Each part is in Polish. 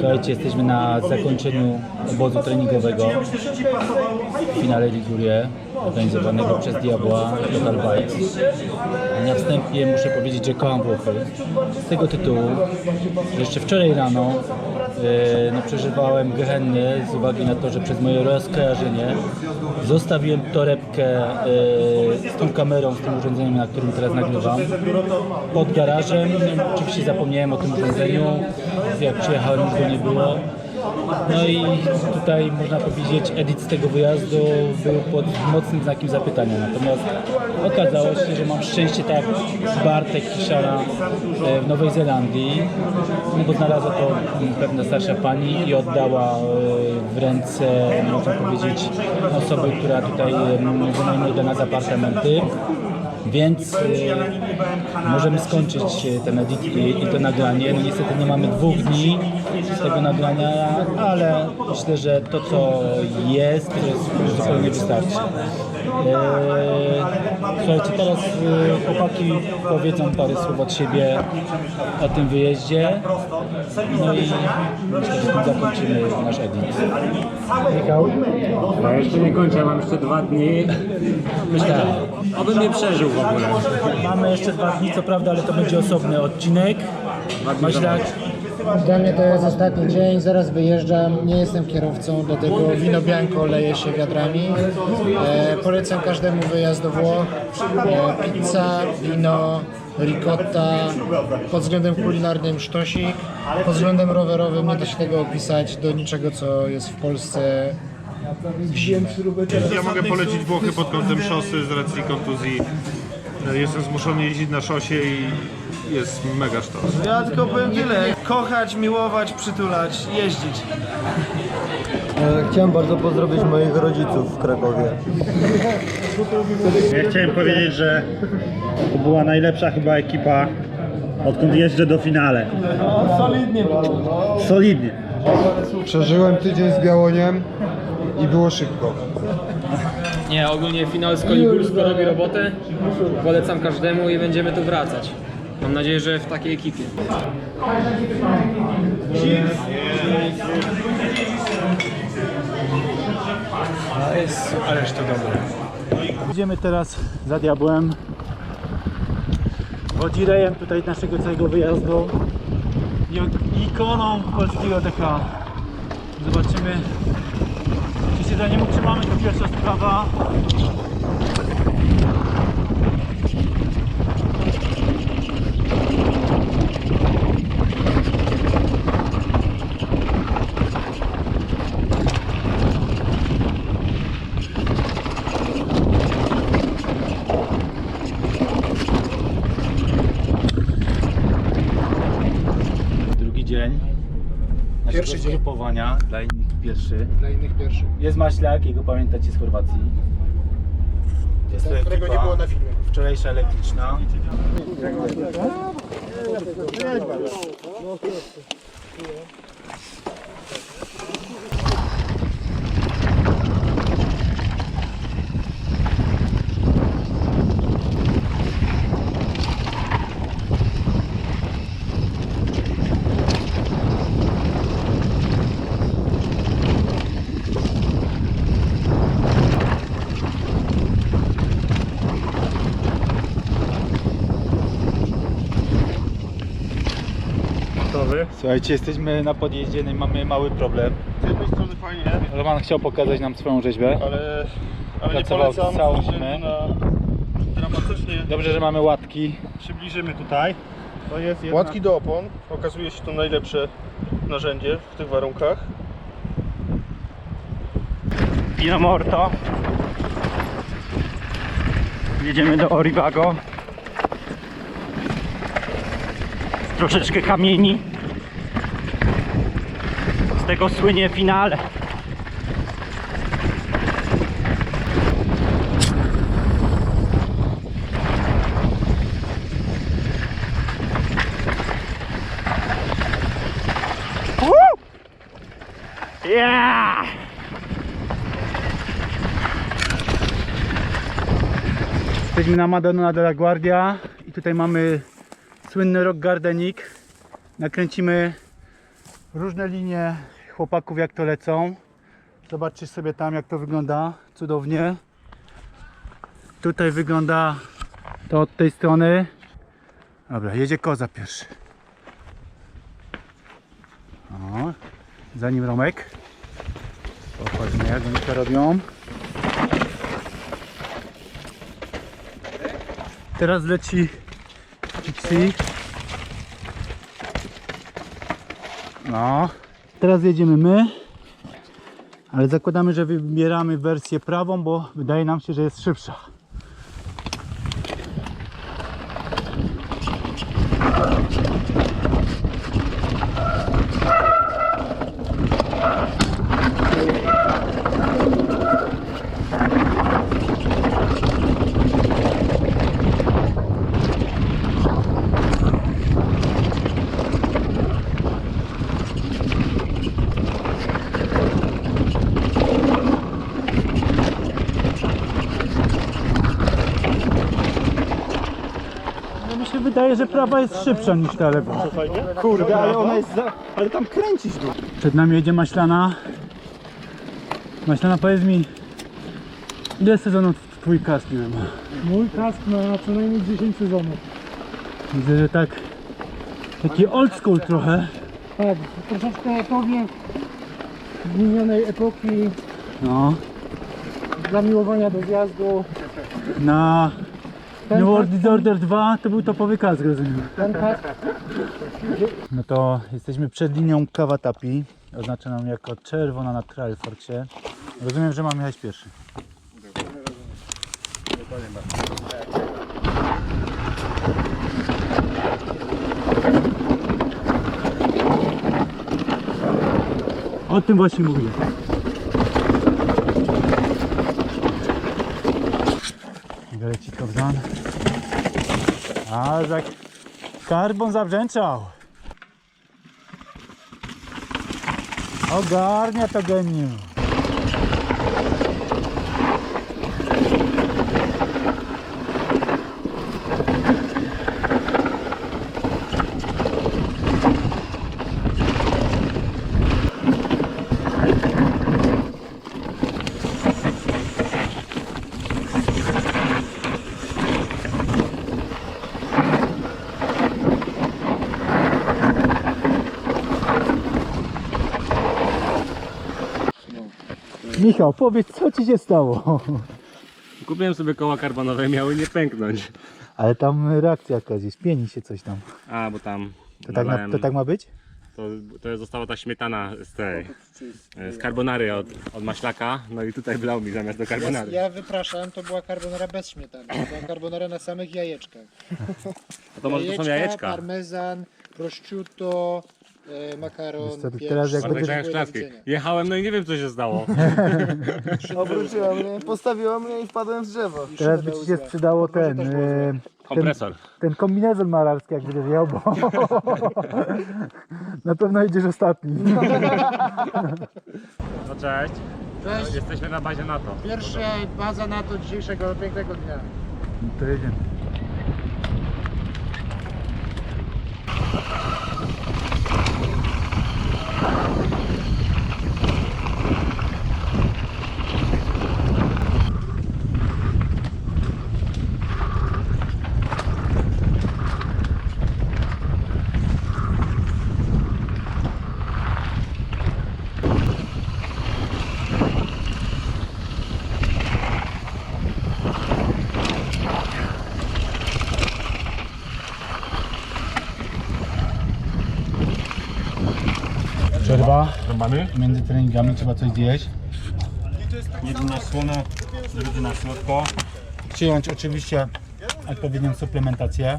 Słuchajcie, jesteśmy na zakończeniu obozu treningowego w finale Ligurie organizowanego przez Diabła Total Bikes. Na wstępie muszę powiedzieć, że kocham Włochy. Z tego tytułu, że jeszcze wczoraj rano no, przeżywałem gehenny z uwagi na to, że przez moje rozkojarzenie zostawiłem torebkę e, z tą kamerą, z tym urządzeniem, na którym teraz nagrywam pod garażem. Oczywiście zapomniałem o tym urządzeniu. Jak przyjechałem, go nie było. No i tutaj można powiedzieć, edit z tego wyjazdu był pod mocnym znakiem zapytania. Natomiast okazało się, że mam szczęście tak jak Bartek Kiszara e, w Nowej Zelandii, no bo znalazła to pewna starsza pani i oddała e, w ręce, można powiedzieć, osoby, która tutaj wynajmuje dla nas apartamenty. Więc e, możemy skończyć ten edit i, i to nagranie. No niestety nie mamy dwóch dni z tego nagrania, ale myślę, że to co jest, to jest zupełnie wystarczy. E, słuchajcie, teraz e, chłopaki powiedzą parę słów od siebie o tym wyjeździe. No i myślę, że tym zakończymy nasz edit. Michał? Ja jeszcze nie kończę, mam jeszcze dwa dni. Myślę, obym nie przeżył w ogóle. Mamy jeszcze dwa dni, co prawda, ale to będzie osobny odcinek. Maślak, Dla mnie to jest ostatni dzień, zaraz wyjeżdżam, nie jestem kierowcą, dlatego wino bianco leje się wiadrami. E, polecam każdemu wyjazd do Włoch. E, pizza, wino, ricotta, pod względem kulinarnym sztosik, pod względem rowerowym nie da się tego opisać do niczego, co jest w Polsce w zimę. Ja mogę polecić Włochy pod kątem szosy z racji kontuzji. E, Jestem zmuszony jeździć na szosie i jest mega sztos. Ja tylko powiem tyle. Kochać, miłować, przytulać, jeździć. E, Chciałem bardzo pozdrowić moich rodziców w Krakowie. Ja chciałem powiedzieć, że to była najlepsza chyba ekipa, odkąd jeżdżę do finale. solidnie Solidnie. Przeżyłem tydzień z Białoniem i było szybko. Nie, ogólnie finał z Kolibulsko robi robotę. Polecam każdemu i będziemy tu wracać. Mam nadzieję, że w takiej ekipie. ależ to dobre. Idziemy teraz za diabłem. Wodzirejem tutaj naszego całego wyjazdu. I- Ikoną polskiego DK. Zobaczymy. Czy się za nim utrzymamy, to pierwsza sprawa. Drugi dzień. Naszego Pierwszy dzień. zgrupowania. Dla innych pierwszy. Dla innych pierwszy. Jest Maślak, jego pamiętacie z Chorwacji. Jest to którego ekipa nie było na filmie. Wczorajsza elektryczna. Słuchajcie, jesteśmy na podjeździe no i mamy mały problem. Z jednej strony fajnie, Roman chciał pokazać nam swoją rzeźbę. ale, ale nie Pracował polecam całą ze względu zimę. na dramatycznie Dobrze, że mamy łatki. przybliżymy tutaj. To jest jedna... Łatki do opon. Okazuje się to najlepsze narzędzie w tych warunkach. Pino Morto. Jedziemy do Orivago. Troszeczkę kamieni. Z tego słynie finale. Yeah! Jesteśmy na Madonna della Guardia i tutaj mamy słynny rock gardenik. Nakręcimy różne linie chłopaków jak to lecą. Zobaczcie sobie tam jak to wygląda cudownie. Tutaj wygląda to od tej strony. Dobra, jedzie koza pierwszy. O, za nim Romek. Popatrzmy jak oni to robią. Teraz leci Pixie. No. Teraz jedziemy my. Ale zakładamy, że wybieramy wersję prawą, bo wydaje nam się, że jest szybsza. Wydaje, że prawa jest szybsza niż ta lewa. Kurde, ale ona jest za... Ale tam kręcisz tu. Przed nami jedzie Maślana. Maślana, powiedz mi, ile sezonów twój kask już ma? Mój kask ma co najmniej 10 sezonów. Widzę, że tak taki old school trochę. Tak, troszeczkę powiem minionej epoki No, zamiłowania do zjazdu. na New World Disorder 2 to był topowy kask, rozumiem. Ten kask No to jesteśmy przed linią Kawatapi. Oznacza nam jako czerwona na Trial Forcie. Rozumiem, że mam jechać pierwszy. O tym właśnie mówię. Kobzan. A, tak karbon zabrzęczał. Ogarnia to genium. Michał, powiedz, co ci się stało? Kupiłem sobie koła karbonowe, miały nie pęknąć. Ale tam reakcja jakaś jest, pieni się coś tam. A, bo tam To tak, ma, to tak ma być? to, to została ta śmietana z tej, e, z carbonary od, od maślaka, no i tutaj wlał mi zamiast do carbonary. Ja wypraszam, to była carbonara bez śmietany. To była carbonara na samych jajeczkach. A to może to są jajeczka. parmezan, prosciutto, e, makaron, Wiesz co, pieprz. teraz jak Bartek będziesz- widzenia. Jechałem, no i nie wiem co się stało. Obróciła mnie, postawiła mnie i wpadłem z drzewa. Teraz by ci się sprzedało ten, e, Kompresor. ten kombinezon malarski, jak będziesz jechał, bo na pewno jedziesz ostatni. No cześć. Cześć. Jesteśmy na bazie NATO. Pierwsza baza NATO dzisiejszego pięknego dnia. To jedziemy. Przerwa. mamy? Między treningami trzeba coś zjeść. Jedyna słona, jedyna słodko. Przyjąć oczywiście odpowiednią suplementację.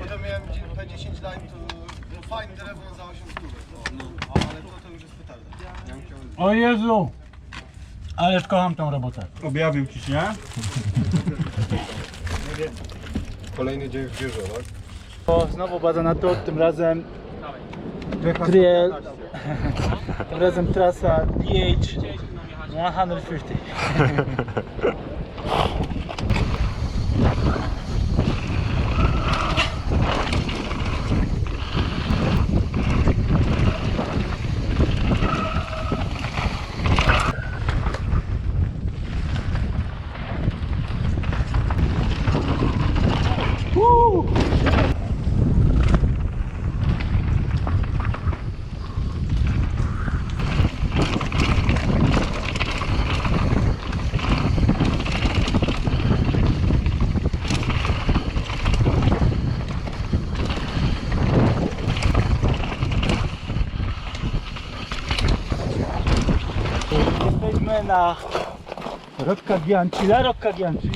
Potem miałem P10 line, to fajny telefon za 8 stów. No, ale to, to już jest petarda. O Jezu! Ależ kocham tą robotę. Objawił ci się? Kolejny dzień w biurze, tak? O, znowu baza na to, tym razem trial, tym razem trasa DH 150. Idziemy na Rocca Gianci, La Rocca Gianci.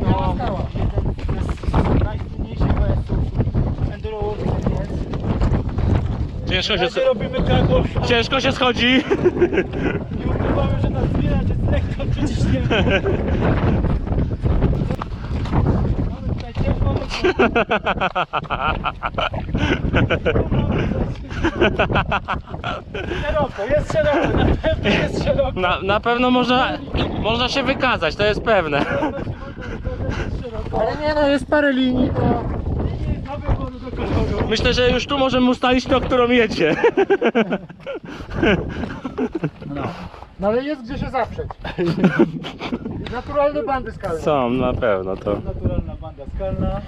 To jeden z najtrudniejszych OS-ów jest. Ciężko się, robimy kakor, ciężko się schodzi. nie ukrywamy, że nas zbierać jest lekko, przecież nie Mamy tutaj ciepło, szeroko, jest szeroko, na pewno jest szeroko. Na, na pewno można, można się wykazać, to jest pewne. Ale nie no, jest parę linii, to... Myślę, że już tu możemy ustalić to, którą jedzie. No ale jest gdzie się zaprzeć. Naturalne bandy skalne. Są, na pewno to. Naturalna banda skalna.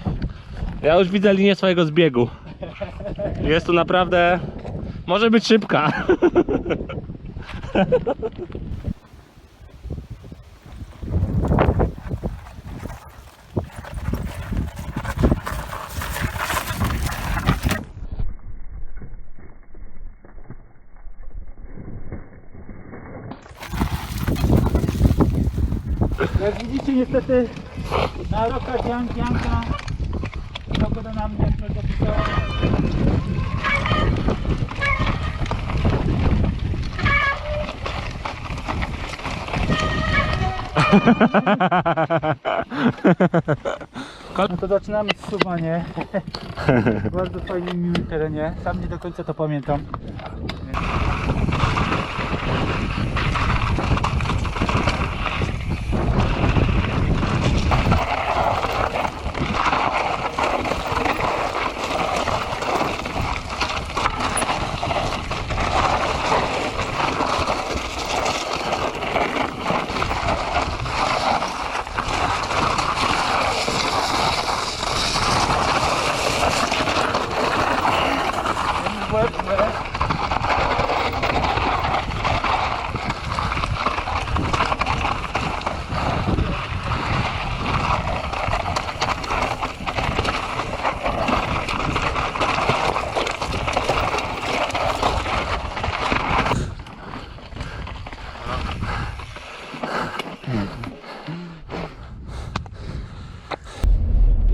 Ja już widzę linię swojego zbiegu. Jest tu naprawdę. Może być szybka. Jak widzicie niestety na rokach Jan, Janka pogoda nam nie. No to zaczynamy zsuwanie bardzo fajnym, miłym terenie. Sam nie do końca to pamiętam.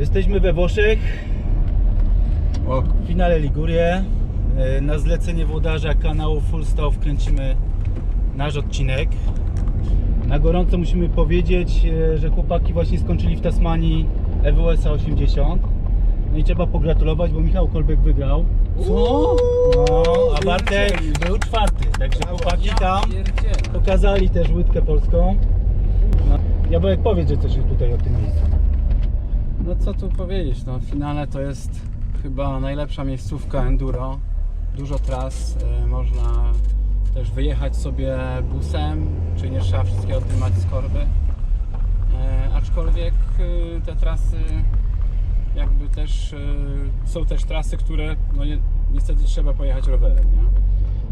Jesteśmy we Włoszech. W finale Ligurie. E, Na zlecenie włodarza kanału Full Stop kręcimy nasz odcinek. Na gorąco musimy powiedzieć, e, że chłopaki właśnie skończyli w Tasmanii EWS 80. No i trzeba pogratulować, bo Michał Kolbek wygrał. Co? No, a Bartek był czwarty. Także chłopaki tam pokazali też łydkę polską. No. Ja jak powiedz, że coś tutaj o tym miejscu. No co tu powiedzieć, no w finale to jest chyba najlepsza miejscówka enduro. Dużo tras, y, można też wyjechać sobie busem, czy nie trzeba wszystkiego trzymać z korby. E, aczkolwiek y, te trasy jakby też y, są też trasy, które no ni- niestety trzeba pojechać rowerem, nie?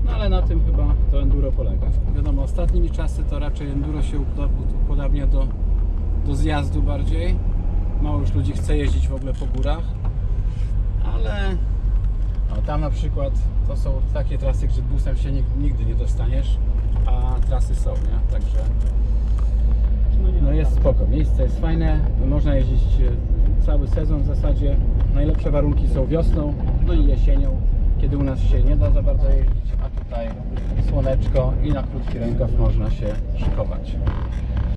No ale na tym chyba to enduro polega. Wiadomo, ostatnimi czasy to raczej enduro się upoda- upodabnia do, do zjazdu bardziej. Już ludzi chce jeździć w ogóle po górach, ale no, tam na przykład to są takie trasy, gdzie busem się nig- nigdy nie dostaniesz, a trasy są, nie? Także no jest spoko, miejsce jest fajne, można jeździć e, cały sezon w zasadzie. Najlepsze warunki są wiosną, no i jesienią, kiedy u nas się nie da za bardzo jeździć, a tutaj słoneczko i na krótki rękaw można się szykować.